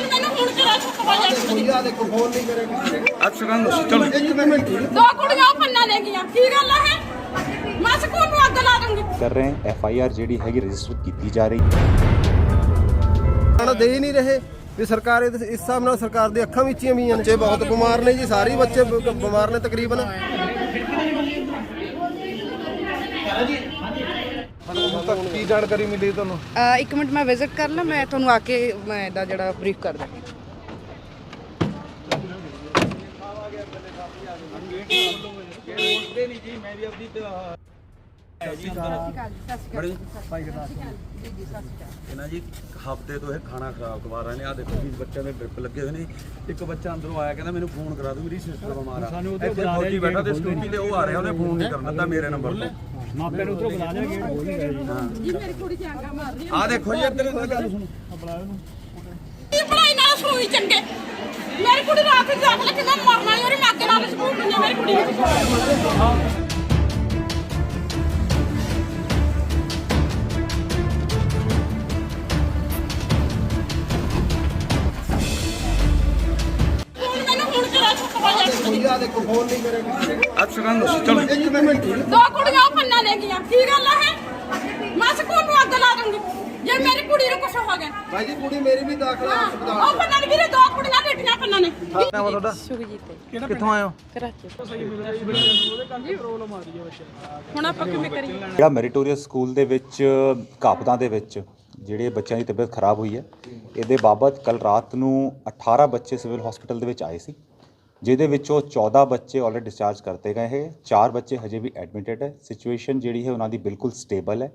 ਹੁਣ ਮੈਨੂੰ ਹੁਣ ਕਿਹੜਾ ਛੁੱਟਵਾ ਜਾਂਦੀ ਆ ਦੇਖੋ ਫੋਨ ਨਹੀਂ ਕਰੇਗਾ ਅੱਜ ਸਕਾਂ ਚਲੋ। ਇੱਕ ਮਿੰਟ ਦੋ ਕੁੜੀਆਂ ਪੰਨਾ ਲੈ ਗਈਆਂ। ਕੀ ਗੱਲ ਹੈ ਮੈਂ ਸਕੂਲ ਨੂੰ ਅੱਗ ਲਾ ਦੂੰਗੀ। ਕਰ ਰਹੇ ਹਾਂ ਐਫ ਆਈ ਆਰ ਜਿਹੜੀ ਹੈਗੀ ਰਜਿਸਟਰ ਕੀਤੀ ਜਾ ਰਹੀ। ਖਾਣਾ ਦੇ ਹੀ ਨਹੀਂ ਰਹੇ ਵੀ ਸਰਕਾਰ ਇਸ ਹਿਸਾਬ ਨਾਲ ਸਰਕਾਰ ਦੀ ਅੱਖਾਂ ਵਿੱਚੀਆਂ ਵੀ ਨੇ ਬੱਚੇ ਬਹੁਤ ਬਿਮਾਰ ਨੇ ਜੀ ਸਾਰੇ ਹੀ ਬੱਚੇ ਬਿਮਾਰ ਨੇ ਤਕਰੀਬਨ। ਕੀ ਜਾਣਕਾਰੀ ਮਿਲੀ ਤੁਹਾਨੂੰ? ਅ, ਇੱਕ ਮਿੰਟ ਮੈਂ ਵਿਜ਼ਿਟ ਕਰ ਲਾਂ ਮੈਂ ਤੁਹਾਨੂੰ ਆ ਕੇ ਮੈਂ ਇਹਦਾ ਜਿਹੜਾ ਬਰੀਫ ਕਰ ਦਾਂ ਇਹਨਾਂ ਜੀ ਹਫ਼ਤੇ ਤੋਂ ਇਹ ਖਾਣਾ ਖਰਾਬ ਕਰਵਾ ਰਹੇ ਨੇ। ਆ ਦੇਖੋ ਵੀ ਬੱਚਿਆਂ ਦੇ ਡ੍ਰਿਪ ਲੱਗੇ ਹੋਏ ਨੇ। ਇੱਕ ਬੱਚਾ ਅੰਦਰੋਂ ਆਇਆ ਕਹਿੰਦਾ ਮੈਨੂੰ ਫੋਨ ਕਰਾ ਦਿਓ ਮੇਰੀ ਸਿਸਟਰ ਬਿਮਾਰ ਆ। ਇੱਥੇ ਫੌਜੀ ਬੈਠਾ ਤੇ ਸਕੂਟੀ ਤੇ ਉਹ ਆ ਰਿਹਾ ਉਹਨੇ ਫੋਨ ਨਹੀਂ ਕਰਨ ਦਿੱਤਾ ਮੇਰੇ ਨੰਬਰ ਤੋਂ। ਮਾਪਿਆਂ ਨੂੰ ਉਧਰੋਂ ਬੁਲਾ ਲਿਆ ਗਿਆ ਜੀ ਜੀ ਮੇਰੀ ਕੁੜੀ ਜਾਂਗਾ ਮਾਰ ਰਹੀ ਆ ਦੇਖੋ ਜੀ। ਇੱਧਰ ਇੱਧਰ ਗੱਲ ਸੁਣੋ ਕੀ ਪੜਾਈ ਨਾਲ ਸੂਈ ਚੰਗੇ। ਮੇਰੀ ਕੁੜੀ ਰਾਤ ਨੂੰ ਜਾਗ ਲੱਗੀ ਮੈਂ ਮਰਨਾ ਹੀ ਉਹਦੇ ਨਾਕੇ ਨਾਲ ਸਕੂਲ ਨੂੰ ਮੇਰੀ ਕੁੜੀ। ਆ ਦੇਖੋ ਫੋਨ ਨਹੀਂ ਕਰੇਗਾ ਅੱਜ ਸਕਾਂ ਚਲੋ। ਇੱਕ ਮਿੰਟ। ਦੋ ਕੁੜੀਆਂ ਉਹ ਪੰਨਾ ਲੈ ਗਈਆਂ। ਕੀ ਗੱਲ ਹੈ ਮੈਂ ਸਕੂਲ ਨੂੰ ਅੱਗ ਲਾ ਦੂੰਗੀ। ਜੇ ਮੇਰੀ ਕੁੜੀ ਨੂੰ ਕੁਝ ਹੋ ਗਿਆ। ਭਾਈ ਜੀ ਕੁੜੀ ਮੇਰੀ ਵੀ ਦਾਖਲਾ ਹਾਂ, ਹਸਪਤਾਲ। ਉਹ ਪੰਨਾ ਨਹੀਂ ਵੀਰੇ ਦੋ ਕੁੜੀਆਂ ਬੈਠੀਆਂ ਪੰਨਾ ਨੇ। ਨਾਮ ਆ ਤੁਹਾਡਾ? ਸੁਖਜੀਤ ਕਿੱਥੋਂ ਆਏ ਹੋ? ਕਰਾਚੀ। ਹੁਣ ਆਪਾਂ ਕਿਵੇਂ ਕਰੀਏ? ਜਿਹੜਾ ਮੈਰੀਟੋਰੀਅਸ ਸਕੂਲ ਦੇ ਵਿੱਚ ਕਾਪਦਾਂ ਦੇ ਵਿੱਚ ਜਿਹੜੇ ਬੱਚਿਆਂ ਦੀ ਤਬੀਅਤ ਖਰਾਬ ਹੋਈ ਹੈ ਇਹਦੇ ਬਾਬਤ ਕੱਲ ਰਾਤ ਨੂੰ 18 ਬੱਚੇ ਸਿਵਲ ਹਸਪੀਟਲ ਦੇ ਵਿੱਚ ਆਏ ਸੀ। ਜਿਹਦੇ ਵਿੱਚੋਂ 14 ਬੱਚੇ ਆਲਰੇਡੀ ਡਿਸਚਾਰਜ ਕਰਤੇ ਗਏ ਹੈ ਚਾਰ ਬੱਚੇ ਹਜੇ ਵੀ ਐਡਮਿਟਡ ਹੈ। ਸਿਚੁਏਸ਼ਨ ਜਿਹੜੀ ਹੈ ਉਹਨਾਂ ਦੀ ਬਿਲਕੁਲ ਸਟੇਬਲ ਹੈ।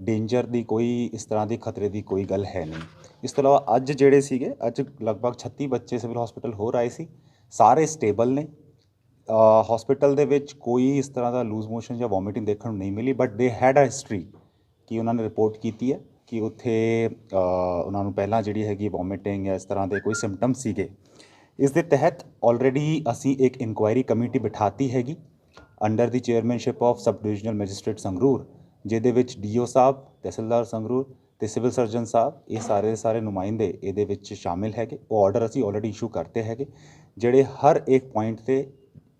ਡੇਂਜਰ ਦੀ ਕੋਈ, ਇਸ ਤਰ੍ਹਾਂ ਦੀ ਖਤਰੇ ਦੀ ਕੋਈ ਗੱਲ ਹੈ ਨਹੀਂ। ਇਸ ਤੋਂ ਇਲਾਵਾ ਅੱਜ ਜਿਹੜੇ ਸੀਗੇ, ਅੱਜ ਲਗਭਗ 36 ਬੱਚੇ ਸਿਵਲ ਹਸਪੀਟਲ ਹੋਰ ਆਏ ਸੀ। ਸਾਰੇ ਸਟੇਬਲ ਨੇ। ਹਸਪੀਟਲ ਦੇ ਵਿੱਚ ਕੋਈ ਇਸ ਤਰ੍ਹਾਂ ਦਾ ਲੂਜ਼ ਮੋਸ਼ਨ ਜਾਂ ਵੋਮਿਟਿੰਗ ਦੇਖਣ ਨੂੰ ਨਹੀਂ ਮਿਲੀ ਬਟ ਦੇ ਹੈਡ ਅ ਹਿਸਟਰੀ ਕਿ ਉਹਨਾਂ ਨੇ ਰਿਪੋਰਟ ਕੀਤੀ ਹੈ ਕਿ ਉੱਥੇ ਉਹਨਾਂ ਨੂੰ ਪਹਿਲਾਂ ਜਿਹੜੀ ਹੈਗੀ ਵੋਮਿਟਿੰਗ ਜਾਂ ਇਸ ਤਰ੍ਹਾਂ ਦੇ ਕੋਈ ਸਿੰਪਟਮ ਸੀਗੇ। ਇਸ ਦੇ ਤਹਿਤ ਆਲਰੇਡੀ ਅਸੀਂ ਇੱਕ ਇਨਕੁਆਇਰੀ ਕਮੇਟੀ ਬਿਠਾਤੀ ਹੈਗੀ under the chairmanship of sub divisional magistrate Sangrur, ਜਿਹਦੇ ਵਿੱਚ ਡੀਓ ਸਾਹਿਬ, ਤਹਿਸੀਲਦਾਰ ਸੰਗਰੂਰ ਤੇ ਸਿਵਲ ਸਰਜਨ ਸਾਹਿਬ, ਇਹ ਸਾਰੇ ਦੇ ਸਾਰੇ ਨੁਮਾਇੰਦੇ ਇਹਦੇ ਵਿੱਚ ਸ਼ਾਮਿਲ ਹੈਗੇ। ਉਹ ਆਰਡਰ ਅਸੀਂ ਆਲਰੇਡੀ ਇਸ਼ੂ ਕਰਤੇ ਹੈਗੇ, ਜਿਹੜੇ ਹਰ ਇੱਕ ਪੁਆਇੰਟ ਤੇ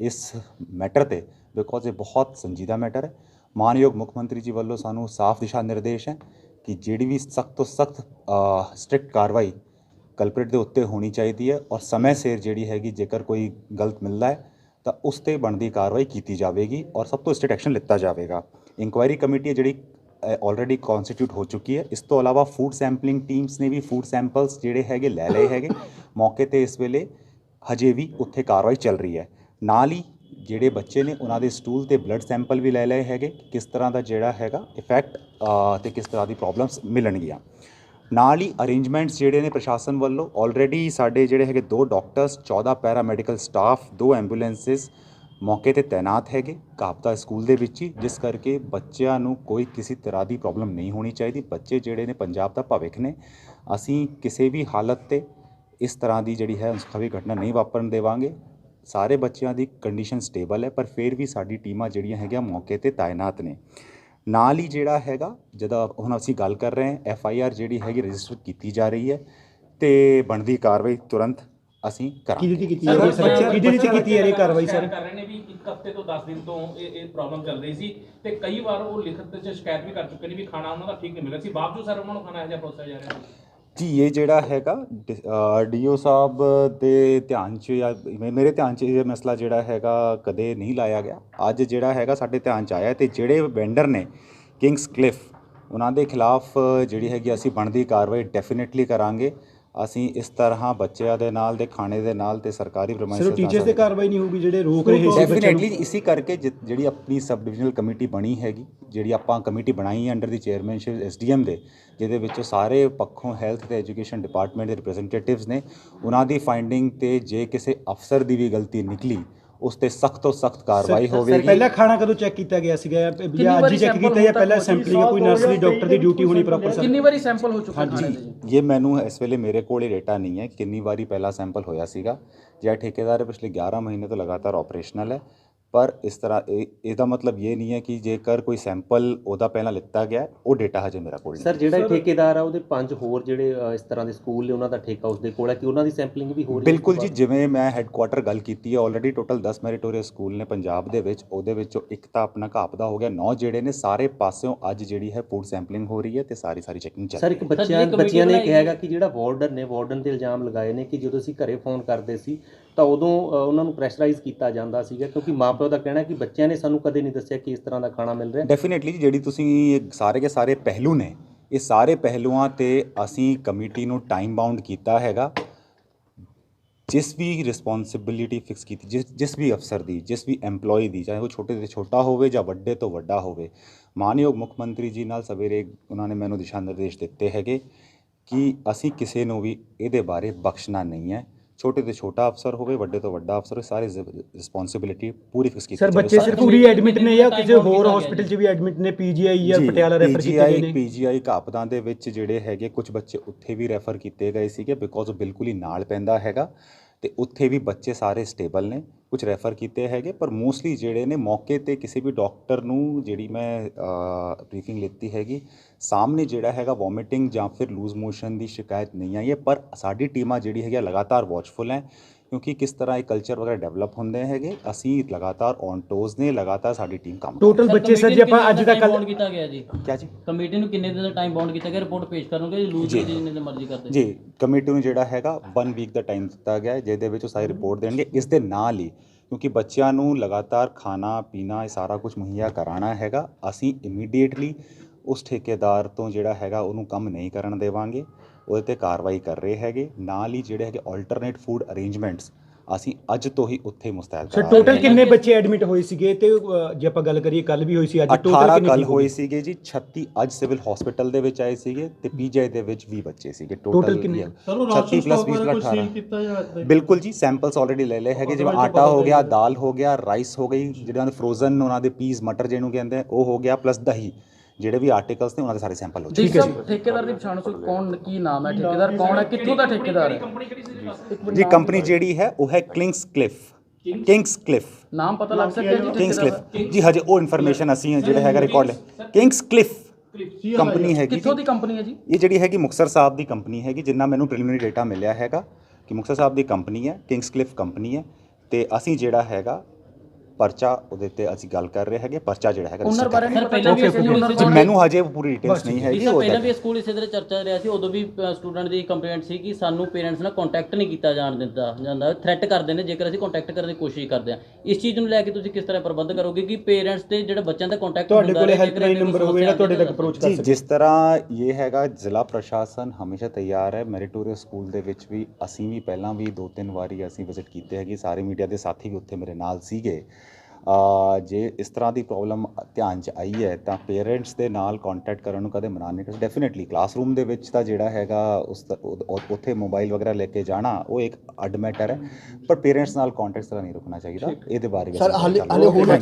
ਇਸ ਮੈਟਰ ਤੇ ਬਿਕੋਜ਼ ਇਹ ਬਹੁਤ ਸੰਜੀਦਾ ਮੈਟਰ ਹੈ, ਮਾਨਯੋਗ ਮੁੱਖ ਮੰਤਰੀ ਜੀ ਵੱਲੋਂ ਸਾਨੂੰ ਸਾਫ਼ ਦਿਸ਼ਾ ਨਿਰਦੇਸ਼ ਹੈ ਕਿ ਜਿਹੜੀ ਵੀ ਸਖਤ ਤੋਂ ਸਖਤ ਸਟ੍ਰਿਕਟ ਕਾਰਵਾਈ ਕਲਪਰੇਟ ਦੇ ਉੱਤੇ ਹੋਣੀ ਚਾਹੀਦੀ ਹੈ ਔਰ ਸਮੇਂ ਸਿਰ ਜਿਹੜੀ ਹੈਗੀ ਜੇਕਰ ਕੋਈ ਗਲਤ ਮਿਲਦਾ ਹੈ, ਤਾਂ ਉਸ ਤੇ ਬਣਦੀ ਕਾਰਵਾਈ ਕੀਤੀ ਜਾਵੇਗੀ ਔਰ ਸਭ ਤੋਂ ਸਟ੍ਰਿਕਟ ਐਕਸ਼ਨ ਲਿੱਤਾ ਜਾਵੇਗਾ। ਇਨਕੁਆਇਰੀ ਕਮੇਟੀ ਹੈ ਜਿਹੜੀ ਆਲਰੇਡੀ ਕਨਸਟੀਟਿਊਟ ਹੋ ਚੁੱਕੀ ਹੈ। ਇਸ ਤੋਂ ਇਲਾਵਾ ਫੂਡ ਸੈਂਪਲਿੰਗ ਟੀਮਸ ਨੇ ਵੀ ਫੂਡ ਸੈਂਪਲਸ ਜਿਹੜੇ ਹੈਗੇ ਲੈ ਲਏ ਹੈਗੇ। ਮੌਕੇ ਤੇ ਇਸ ਵੇਲੇ ਹਜੇ ਵੀ ਉੱਥੇ ਕਾਰਵਾਈ ਚੱਲ ਰਹੀ ਹੈ। ਨਾਲ ਹੀ ਜਿਹੜੇ ਬੱਚੇ ਨੇ, ਉਹਨਾਂ ਦੇ ਸਟੂਲ ਤੇ ਬਲੱਡ ਸੈਂਪਲ ਵੀ ਲੈ ਲਏ ਹੈਗੇ। ਕਿਸ ਤਰ੍ਹਾਂ ਦਾ ਜਿਹੜਾ ਹੈਗਾ ਇਫੈਕਟ ਤੇ ਕਿਸ ਤਰ੍ਹਾਂ ਦੀ ਪ੍ਰੋਬਲਮਸ ਮਿਲਣਗੀਆਂ। ਨਾਲ ਹੀ ਅਰੇਂਜਮੈਂਟਸ ਜਿਹੜੇ ਨੇ ਪ੍ਰਸ਼ਾਸਨ ਵੱਲੋਂ ਆਲਰੇਡੀ ਸਾਡੇ ਜਿਹੜੇ ਹੈਗੇ ਦੋ ਡਾਕਟਰਸ 14 ਪੈਰਾਮੈਡੀਕਲ ਸਟਾਫ ਦੋ ਐਂਬੂਲੈਂਸਸ ਮੌਕੇ ਤੇ ਤਾਇਨਾਤ ਹੈਗੇ ਕਾਪਤਾ ਸਕੂਲ ਦੇ ਵਿੱਚ ਹੀ, ਜਿਸ ਕਰਕੇ ਬੱਚਿਆਂ ਨੂੰ ਕੋਈ ਕਿਸੇ ਤਰ੍ਹਾਂ ਦੀ ਪ੍ਰੋਬਲਮ ਨਹੀਂ ਹੋਣੀ ਚਾਹੀਦੀ। ਬੱਚੇ ਜਿਹੜੇ ਨੇ ਪੰਜਾਬ ਦਾ ਭਵਿੱਖ ਨੇ, ਅਸੀਂ ਕਿਸੇ ਵੀ ਹਾਲਤ ਤੇ ਇਸ ਤਰ੍ਹਾਂ ਦੀ ਜਿਹੜੀ ਹੈ ਅਨਸਖਾਵੀ ਘਟਨਾ ਨਹੀਂ ਵਾਪਰਨ ਦੇਵਾਂਗੇ। ਸਾਰੇ ਬੱਚਿਆਂ ਦੀ ਕੰਡੀਸ਼ਨ ਸਟੇਬਲ ਹੈ, ਪਰ ਫਿਰ ਵੀ ਸਾਡੀ ਟੀਮਾਂ ਜਿਹੜੀਆਂ ਹੈਗੀਆਂ ਮੌਕੇ ਤੇ ਤਾਇਨਾਤ ਨੇ। ਨਾਲ ਹੀ ਜਿਹੜਾ ਹੈਗਾ ਜਦੋਂ ਹੁਣ ਅਸੀਂ ਗੱਲ ਕਰ ਰਹੇ ਹਾਂ ਐਫ ਆਈ ਆਰ ਜਿਹੜੀ ਹੈਗੀ ਰਜਿਸਟਰ ਕੀਤੀ ਜਾ ਰਹੀ ਹੈ ਤੇ ਬਣਦੀ ਕਾਰਵਾਈ ਤੁਰੰਤ ਅਸੀਂ ਕਰਾਂਗੇ। ਕਿਹਦੀ ਕੀਤੀ ਹੈ ਇਹ ਸਰ ਕਿਹਦੇ ਵਿੱਚ ਕੀਤੀ ਹੈ ਇਹ ਕਾਰਵਾਈ ਸਰ? ਕਰ ਰਹੇ ਨੇ ਵੀ ਇੱਕ ਹਫ਼ਤੇ ਤੋਂ 10 ਦਿਨ ਤੋਂ ਇਹ ਇਹ ਪ੍ਰੋਬਲਮ ਚੱਲ ਰਹੀ ਸੀ ਤੇ ਕਈ ਵਾਰ ਉਹ ਲਿਖਤ ਚ ਸ਼ਿਕਾਇਤ ਵੀ ਕਰ ਚੁੱਕੇ ਨੇ ਵੀ ਖਾਣਾ ਉਹਨਾਂ ਦਾ ਠੀਕ ਨਹੀਂ ਮਿਲ ਰਿਹਾ ਸੀ। ਬਾਵਜੂਦ ਸਰ ਉਹਨਾਂ ਨੂੰ ਖਾਣਾ ਇਹੋ ਜਿਹਾ ਪਰੋਸਿਆ ਜਾ ਰਿਹਾ। ਜੀ, ਇਹ ਜਿਹੜਾ ਹੈਗਾ ਡੀਓ ਸਾਹਿਬ ਦੇ ਧਿਆਨ 'ਚ ਜਾਂ ਮੇਰੇ ਧਿਆਨ 'ਚ ਇਹ ਮਸਲਾ ਜਿਹੜਾ ਹੈਗਾ ਕਦੇ ਨਹੀਂ ਲਾਇਆ ਗਿਆ। ਅੱਜ ਜਿਹੜਾ ਹੈਗਾ ਸਾਡੇ ਧਿਆਨ 'ਚ ਆਇਆ ਤੇ ਜਿਹੜੇ ਵੈਂਡਰ ਨੇ, ਕਿੰਗਸ ਕਲਿਫ, ਉਹਨਾਂ ਦੇ ਖਿਲਾਫ ਜਿਹੜੀ ਹੈਗੀ ਅਸੀਂ ਬਣਦੀ ਕਾਰਵਾਈ ਡੈਫੀਨਿਟਲੀ ਕਰਾਂਗੇ। ਅਸੀਂ ਇਸ ਤਰ੍ਹਾਂ ਬੱਚਿਆਂ ਦੇ ਨਾਲ ਦੇ ਖਾਣੇ ਦੇ ਨਾਲ ਤੇ ਸਰਕਾਰੀ ਸਰ ਪ੍ਰਮਾਇਸ਼ਾਂ ਟੀਚਰਸ ਤੇ ਕਾਰਵਾਈ ਨਹੀਂ ਹੋਊਗੀ ਜਿਹੜੇ ਰੋਕ ਰਹੇ ਸੀ ਡੈਫੀਨਿਟਲੀ ਇਸੇ ਕਰਕੇ ਜਿ- ਜਿਹੜੀ ਆਪਣੀ ਸਬ ਡਿਵੀਜ਼ਨਲ ਕਮੇਟੀ ਬਣੀ ਹੈਗੀ ਜਿਹੜੀ ਆਪਾਂ ਕਮੇਟੀ ਬਣਾਈ ਹੈ ਅੰਡਰ ਦੀ ਚੇਅਰਮੈਨਸ਼ਿਪ ਐਸਡੀਐਮ ਦੇ ਜਿਹਦੇ ਵਿੱਚ ਸਾਰੇ ਪੱਖੋਂ ਹੈਲਥ ਤੇ ਐਜੂਕੇਸ਼ਨ ਡਿਪਾਰਟਮੈਂਟ ਦੇ ਰਿਪਰੈਜ਼ੈਂਟੇਟਿਵਸ ਨੇ ਉਹਨਾਂ ਦੀ ਫਾਈਂਡਿੰਗ ਤੇ ਜੇ ਕਿਸੇ ਅਫਸਰ ਦੀ ਵੀ ਗਲਤੀ ਨਿਕਲੀ ਉਸ ਤੇ ਸਖਤ ਤੋਂ ਸਖਤ ਕਾਰਵਾਈ ਸਰ ਹੋਵੇਗੀ। ਪਹਿਲਾਂ ਖਾਣਾ ਕਦੋਂ ਚੈੱਕ ਕੀਤਾ ਗਿਆ ਸੀਗਾ? ਜਾਂ ਜਾਂ ਅੱਜ ਹੀ ਚੈੱਕ ਕੀਤਾ ਜਾਂ ਪਹਿਲਾਂ ਸੈਂਪਲਿੰਗ ਕੋਈ ਨਰਸਰੀ ਡਾਕਟਰ ਦੀ ਡਿਊਟੀ ਹੋਣੀ ਪ੍ਰੋਪਰ ਸਰ? ਕਿੰਨੀ ਵਾਰੀ ਸੈਂਪਲ ਹੋ ਚੁੱਕਾ ਜੀ? ਇਹ ਮੈਨੂੰ ਇਸ ਵੇਲੇ ਮੇਰੇ ਕੋਲ ਇਹ ਡੇਟਾ ਨਹੀਂ ਹੈ। ਕਿੰਨੀ ਵਾਰੀ ਪਹਿਲਾ ਸੈਂਪਲ ਹੋਇਆ ਸੀਗਾ? ਜਿਹੜਾ ਠੇਕੇਦਾਰ ਪਿਛਲੇ 11 ਮਹੀਨੇ ਤੋਂ ਲਗਾਤਾਰ ਆਪਰੇਸ਼ਨਲ ਹੈ। ਪਰ ਇਸ ਤਰ੍ਹਾਂ ਇਹ ਇਹਦਾ ਮਤਲਬ ਇਹ ਨਹੀਂ ਹੈ ਕਿ ਜੇਕਰ ਕੋਈ ਸੈਂਪਲ ਉਹਦਾ ਪਹਿਲਾਂ ਲਿੱਤਾ ਗਿਆ ਹੈ, ਉਹ ਡੇਟਾ ਹਜੇ ਮੇਰਾ ਕੋਲ ਨਹੀਂ ਸਰ ਜਿਹੜਾ ਇਹ ਠੇਕੇਦਾਰ ਆ ਉਹਦੇ ਪੰਜ ਹੋਰ ਜਿਹੜੇ ਅ, ਇਸ ਤਰ੍ਹਾਂ ਦੇ ਸਕੂਲ ਨੇ ਉਹਨਾਂ ਦਾ ਠੇਕਾ ਉਸਦੇ ਕੋਲ ਹੈ ਕਿ ਉਹਨਾਂ ਦੀ ਸੈਂਪਲਿੰਗ ਵੀ ਹੋ ਰਹੀ ਹੈ ਬਿਲਕੁਲ ਜੀ ਜਿਵੇਂ ਮੈਂ ਹੈੱਡਕੁਆਟਰ ਗੱਲ ਕੀਤੀ ਹੈ ਆਲਰੇਡੀ ਟੋਟਲ 10 ਮੈਰੀਟੋਰੀਅਸ ਸਕੂਲ ਨੇ ਪੰਜਾਬ ਦੇ ਵਿੱਚ ਉਹਦੇ ਵਿੱਚੋਂ ਇੱਕ ਤਾਂ ਆਪਣਾ ਘਾਪ ਦਾ ਹੋ ਗਿਆ 9 ਜਿਹੜੇ ਨੇ ਸਾਰੇ ਪਾਸਿਓਂ ਅੱਜ ਜਿਹੜੀ ਹੈ ਫੂਡ ਸੈਂਪਲਿੰਗ ਹੋ ਰਹੀ ਹੈ ਤੇ ਸਾਰੀ ਸਾਰੀ ਚੈਕਿੰਗ ਚੱਲ ਸਰ ਰਹੀ ਇੱਕ ਹੈ। ਬੱਚਿਆਂ ਬੱਚਿਆਂ ਨੇ ਕਿਹਾ ਹੈਗਾ ਕਿ ਜਿਹੜਾ ਵਾਰਡਨ ਨੇ ਵਾਰਡਨ ਤੇ ਇਲਜ਼ਾਮ ਲਗਾਏ ਨੇ ਕਿ ਜਦੋਂ ਅਸੀਂ ਘਰੇ ਫੋਨ ਕਰਦੇ ਸੀ ਤਾਂ ਉਦੋਂ ਉਹਨਾਂ ਨੂੰ ਪ੍ਰੈਸ਼ਰਾਈਜ਼ ਕੀਤਾ ਜਾਂਦਾ ਸੀਗਾ ਕਿਉਂਕਿ ਮਾਪਿਓ ਦਾ ਕਹਿਣਾ ਕਿ ਬੱਚਿਆਂ ਨੇ ਸਾਨੂੰ ਕਦੇ ਨਹੀਂ ਦੱਸਿਆ ਕਿ ਇਸ ਤਰ੍ਹਾਂ ਦਾ ਖਾਣਾ ਮਿਲ ਰਿਹਾ। ਡੈਫੀਨਿਟਲੀ ਜਿਹੜੀ ਤੁਸੀਂ ਇਹ ਸਾਰੇ ਕੇ ਸਾਰੇ ਪਹਿਲੂ ਨੇ, ਇਹ ਸਾਰੇ ਪਹਿਲੂਆਂ ਤੇ ਅਸੀਂ ਕਮੇਟੀ ਨੂੰ ਟਾਈਮ ਬਾਉਂਡ ਕੀਤਾ ਹੈਗਾ। ਜਿਸ ਵੀ ਰਿਸਪੌਂਸਿਬਿਲਿਟੀ ਫਿਕਸ ਕੀਤੀ, ਜਿਸ ਜਿਸ ਵੀ ਅਫਸਰ ਦੀ, ਜਿਸ ਵੀ EMPLOYE ਦੀ, ਚਾਹੇ ਉਹ ਛੋਟੇ ਤੋਂ ਛੋਟਾ ਹੋਵੇ ਜਾਂ ਵੱਡੇ ਤੋਂ ਵੱਡਾ ਹੋਵੇ, ਮਾਨਯੋਗ ਮੁੱਖ ਮੰਤਰੀ ਜੀ ਨਾਲ ਸਵੇਰੇ ਉਹਨਾਂ ਨੇ ਮੈਨੂੰ ਦਿਸ਼ਾ ਨਿਰਦੇਸ਼ ਦਿੱਤੇ ਹੈਗੇ ਕਿ ਅਸੀਂ ਕਿਸੇ ਨੂੰ ਵੀ ਇਹਦੇ ਬਾਰੇ ਬਖਸ਼ਣਾ ਨਹੀਂ ਹੈ। ਛੋਟੇ ਤੋਂ ਛੋਟਾ ਅਫਸਰ ਹੋਵੇ ਵੱਡੇ ਤੋਂ ਵੱਡਾ ਅਫਸਰ ਹੋਵੇ ਸਾਰੇ ਰਿਸਪੌਂਸਿਬਿਲਿਟੀ ਪੂਰੀ ਫਿਕਸ ਕੀਤੀ ਸਰ। ਬੱਚੇ ਸਿਰਫ ਪੂਰੀ ਐਡਮਿਟ ਨੇ ਜਾਂ ਕਿਸੇ ਹੋਰ ਹਸਪੀਟਲ 'ਚ ਵੀ ਐਡਮਿਟ ਨੇ ਪੀਜੀਆਈ ਜਾਂ ਪਟਿਆਲਾ ਰੈਫਰ ਕੀਤੇ ਗਏ ਨੇ ਪੀਜੀਆਈ ਘਾਪਦਾਂ ਦੇ ਵਿੱਚ ਜਿਹੜੇ ਹੈਗੇ ਕੁਝ ਬੱਚੇ ਉੱਥੇ ਵੀ ਰੈਫਰ ਕੀਤੇ ਗਏ ਸੀਗੇ ਬਿਕੋਜ਼ ਉਹ ਬਿਲਕੁਲ ਹੀ ਨਾਲ ਪੈਂਦਾ ਹੈਗਾ। ਤੇ ਉੱਥੇ ਵੀ ਬੱਚੇ ਸਾਰੇ ਸਟੇਬਲ ਨੇ। ਕੁਝ ਰੈਫਰ ਕੀਤੇ ਹੈਗੇ, ਪਰ ਮੋਸਟਲੀ ਜਿਹੜੇ ਨੇ ਮੌਕੇ ਤੇ ਕਿਸੇ ਵੀ ਡਾਕਟਰ ਨੂੰ ਜਿਹੜੀ ਮੈਂ ਬਰੀਫਿੰਗ ਲਿੱਤੀ ਹੈਗੀ, ਸਾਹਮਣੇ ਜਿਹੜਾ ਹੈਗਾ ਵੋਮਿਟਿੰਗ ਜਾਂ ਫਿਰ ਲੂਜ਼ ਮੋਸ਼ਨ ਦੀ ਸ਼ਿਕਾਇਤ ਨਹੀਂ ਆਈ ਹੈ, ਪਰ ਸਾਡੀ ਟੀਮਾਂ ਜਿਹੜੀ ਹੈਗੀ ਲਗਾਤਾਰ ਵਾਚਫੁਲ ਹੈ। ਕਿਉਂਕਿ ਕਿਸ ਤਰ੍ਹਾਂ ਇਹ ਕਲਚਰ ਵਗੈਰਾ ਡਿਵੈਲਪ ਹੁੰਦੇ ਹੈਗੇ ਅਸੀਂ ਲਗਾਤਾਰ ਔਨ ਟੋਜ਼ ਨੇ ਲਗਾਤਾਰ ਸਾਡੀ ਟੀਮ ਕੰਮ ਕਰ ਟੋਟਲ ਬੱਚੇ ਸਰ ਜੇ ਆਪਾਂ ਅੱਜ ਦਾ ਕੱਲ ਬੌਂਡ ਕੀਤਾ ਗਿਆ ਜੀ। ਕਿਆ ਜੀ? ਕਮੇਟੀ ਨੂੰ ਕਿੰਨੇ ਦਿਨ ਦਾ ਟਾਈਮ ਬੌਂਡ ਕੀਤਾ ਗਿਆ? ਰਿਪੋਰਟ ਪੇਸ਼ ਕਰਨਗੇ? ਲੂਜ਼ ਜੀ। ਜਿੰਨੇ ਦਿਨ ਮਰਜ਼ੀ ਕਰਦੇ। ਜੀ ਕਮੇਟੀ ਨੂੰ ਜਿਹੜਾ ਹੈਗਾ 1 ਵੀਕ ਦਾ ਟਾਈਮ ਦਿੱਤਾ ਗਿਆ ਹੈ ਜਿਹਦੇ ਵਿੱਚ ਉਹ ਸਾਰੀ ਰਿਪੋਰਟ ਦੇਣਗੇ। ਇਸ ਦੇ ਨਾਲ ਹੀ ਕਿਉਂਕਿ ਬੱਚਿਆਂ ਨੂੰ ਲਗਾਤਾਰ ਖਾਣਾ ਪੀਣਾ ਇਹ ਸਾਰਾ ਕੁਝ ਮੁਹੱਈਆ ਕਰਾਉਣਾ ਹੈਗਾ ਅਸੀਂ ਇਮੀਡੀਏਟਲੀ ਉਸ ਠੇਕੇਦਾਰ ਤੋਂ ਜਿਹੜਾ ਹੈਗਾ ਉਹਨੂੰ ਕੰਮ ਨਹੀਂ ਕਰਨ ਦੇਵਾਂਗੇ। ਉਹਦੇ ਤੇ ਕਾਰਵਾਈ ਕਰ ਰਹੇ ਹੈਗੇ। ਨਾਲ ਹੀ ਜਿਹੜੇ ਹੈਗੇ ਆਲਟਰਨੇਟ ਫੂਡ ਅਰੇਂਜਮੈਂਟਸ ਅਸੀਂ ਅੱਜ ਤੋਂ ਹੀ ਉੱਥੇ ਮੁਸਤੈਦ ਸਰ ਕਰਾ ਰਹੇ ਟੋਟਲ। ਕਿੰਨੇ ਬੱਚੇ ਐਡਮਿਟ ਹੋਏ ਸੀਗੇ ਤੇ ਅ, ਜੇ ਆਪਾਂ ਗੱਲ ਕਰੀਏ ਕੱਲ ਵੀ ਹੋਈ ਸੀ ਅੱਜ 18 ਟੋਟਲ ਕਿੰਨੇ ਕੱਲ ਠੀਕ ਹੋਏ ਸੀਗੇ ਜੀ 36 ਅੱਜ ਸਿਵਲ ਹਸਪੀਟਲ ਦੇ ਵਿੱਚ ਆਏ ਸੀਗੇ ਤੇ ਪੀਜੀਆਈ ਦੇ ਵਿੱਚ 20 ਬੱਚੇ ਸੀਗੇ Total ਕਿੰਨੇ? 36 ਪਲੱਸ 20 ਪਲੱਸ 18 ਬਿਲਕੁਲ ਜੀ ਸੈਂਪਲਸ ਆਲਰੇਡੀ ਲੈ ਲਏ ਹੈਗੇ ਜਿਵੇਂ ਆਟਾ ਹੋ ਗਿਆ ਦਾਲ ਹੋ ਗਿਆ ਰਾਈਸ ਹੋ ਗਈ ਜਿਹੜਿਆਂ ਦੇ ਫਰੋਜ਼ਨ ਉਹਨਾਂ ਦੇ ਪੀਸ ਮਟਰ ਜਿਹਨੂੰ ਕਹਿੰਦੇ ਆ ਉਹ ਹੋ ਗਿਆ ਪਲੱਸ ਦਹੀਂ। ਜਿਹੜੇ ਵੀ ਆਰਟੀਕਲਸ ਨੇ ਉਹਨਾਂ ਦੇ ਸਾਰੇ ਸੈਂਪਲ ਹੋ ਠੀਕ ਹੈ ਠੇਕੇਦਾਰ ਦੀ ਪਛਾਣ ਸੋ ਕੌਣ ਕੀ ਨਾਮ ਹੈ ਠੇਕੇਦਾਰ ਕੌਣ ਹੈ? ਕਿੱਥੋਂ ਦਾ ਠੇਕੇਦਾਰ ਹੈ? ਜੀ ਕੰਪਨੀ ਜਿਹੜੀ ਹੈ ਉਹ ਹੈ ਕਿੰਗਸ ਕਲਿਫ ਕਿੰਗਸ ਕਲਿਫ ਨਾਮ ਪਤਾ ਲੱਗ ਸਕਿਆ ਜੀ ਕਿੰਗਸ ਕਲਿਫ ਜੀ ਹਜੇ ਉਹ ਇਨਫੋਰਮੇਸ਼ਨ ਅਸੀਂ ਜਿਹੜਾ ਹੈਗਾ ਰਿਕਾਰਡ ਕਿੰਗਸ ਕਲਿਫ ਕੰਪਨੀ ਹੈਗੀ ਕਿੱਥੋਂ ਜੀ। ਦੀ ਕੰਪਨੀ ਹੈ ਜੀ? ਇਹ ਜਿਹੜੀ ਹੈਗੀ ਮੁਕਤਸਰ ਸਾਹਿਬ ਦੀ ਕੰਪਨੀ ਹੈਗੀ ਜਿੰਨਾ ਮੈਨੂੰ ਪ੍ਰੀਲਿਮਿਨਰੀ ਡਾਟਾ ਮਿਲਿਆ ਹੈਗਾ ਕਿ ਮੁਕਤਸਰ ਸਾਹਿਬ ਦੀ ਕੰਪਨੀ ਹੈ ਕਿੰਗਸ ਕਲਿਫ ਕੰਪਨੀ ਹੈ। ਤੇ ਅਸੀਂ ਜਿਹੜਾ ਹੈਗਾ ਪਰਚਾ ਉਹਦੇ ਤੇ ਅਸੀਂ ਗੱਲ ਕਰ ਰਹੇ ਹੈਗੇ ਪਰਚਾ ਜਿਹੜਾ ਹੈਗਾ register ਬਾਰੇ ਨਹੀਂ ਪਹਿਲਾਂ ਵੀ ਜੀ ਮੈਨੂੰ ਹਜੇ ਪੂਰੀ ਡਿਟੇਲਸ ਨਹੀਂ ਹੈਗੀ ਉਹ ਪਹਿਲਾਂ ਵੀ ਸਕੂਲ ਇਸੇ ਤਰ੍ਹਾਂ ਚਰਚਾ ਰਿਹਾ ਸੀ ਉਦੋਂ ਵੀ ਸਟੂਡੈਂਟ ਦੀ ਕੰਪਲੇਂਟ ਸੀ ਕਿ ਸਾਨੂੰ ਪੇਰੈਂਟਸ ਨਾਲ ਕੰਟੈਕਟ ਨਹੀਂ ਕੀਤਾ ਜਾਣ ਦਿੰਦਾ ਜਾਂਦਾ ਥ੍ਰੈਟ ਕਰਦੇ ਨੇ ਜੇਕਰ ਅਸੀਂ ਕੰਟੈਕਟ ਕਰਨ ਦੀ ਕੋਸ਼ਿਸ਼ ਕਰਦੇ ਹਾਂ। ਇਸ ਚੀਜ਼ ਨੂੰ ਲੈ ਕੇ ਤੁਸੀਂ ਕਿਸ ਤਰ੍ਹਾਂ ਪ੍ਰਬੰਧ ਕਰੋਗੇ ਕਿ ਪੇਰੈਂਟਸ ਤੇ ਜਿਹੜਾ ਬੱਚਿਆਂ ਦਾ ਕੰਟੈਕਟ ਤੁਹਾਡੇ ਕੋਲੇ ਹੈਲਪਲਾਈਨ ਨੰਬਰ ਹੋਵੇ ਜਿਹੜਾ ਤੁਹਾਡੇ ਤੱਕ ਅਪਰੋਚ ਕਰ ਸਕੇ। ਜਿਸ ਤਰ੍ਹਾਂ ਇਹ ਹੈਗਾ ਜ਼ਿਲ੍ਹਾ ਪ੍ਰਸ਼ਾਸਨ ਹਮੇਸ਼ਾ ਤਿਆਰ ਹੈ। ਮੈਰੀਟੋਰੀਅਸ ਸਕੂਲ ਦੇ ਵਿੱਚ ਵੀ ਅਸੀਂ ਵੀ ਪਹਿਲਾਂ ਵੀ ਦੋ ਤਿੰਨ ਵਾਰੀ ਅਸੀਂ ਵਿਜ਼ਿਟ ਕੀਤੇ ਹੈਗੇ। ਸਾਰੇ ਮੀਡੀਆ ਦੇ ਸਾਥੀ ਵੀ ਉੱਥੇ ਮੇਰੇ ਨਾਲ ਸੀਗੇ। ਜੇ ਇਸ ਤਰ੍ਹਾਂ ਦੀ ਪ੍ਰੋਬਲਮ ਧਿਆਨ 'ਚ ਆਈ ਹੈ ਤਾਂ ਪੇਰੈਂਟਸ ਦੇ ਨਾਲ ਕੰਟੈਕਟ ਕਰਨ ਨੂੰ ਕਦੇ ਮਨਾ ਨਹੀਂ ਕਰ ਡੈਫੀਨਿਟਲੀ ਕਲਾਸਰੂਮ ਦੇ ਵਿੱਚ ਤਾਂ ਜਿਹੜਾ ਹੈਗਾ ਉਸ ਉੱਥੇ ਮੋਬਾਈਲ ਵਗੈਰਾ ਲੈ ਕੇ ਜਾਣਾ ਉਹ ਇੱਕ ਅੱਡ ਮੈਟਰ ਹੈ। ਪਰ ਪੇਰੈਂਟਸ ਨਾਲ ਕੰਟੈਕਟ ਤਾਂ ਨਹੀਂ ਰੁਕਣਾ ਚਾਹੀਦਾ। ਇਹਦੇ ਬਾਰੇ ਸਰ ਹਾਲੇ ਹਾਲੇ। ਹੋਰ.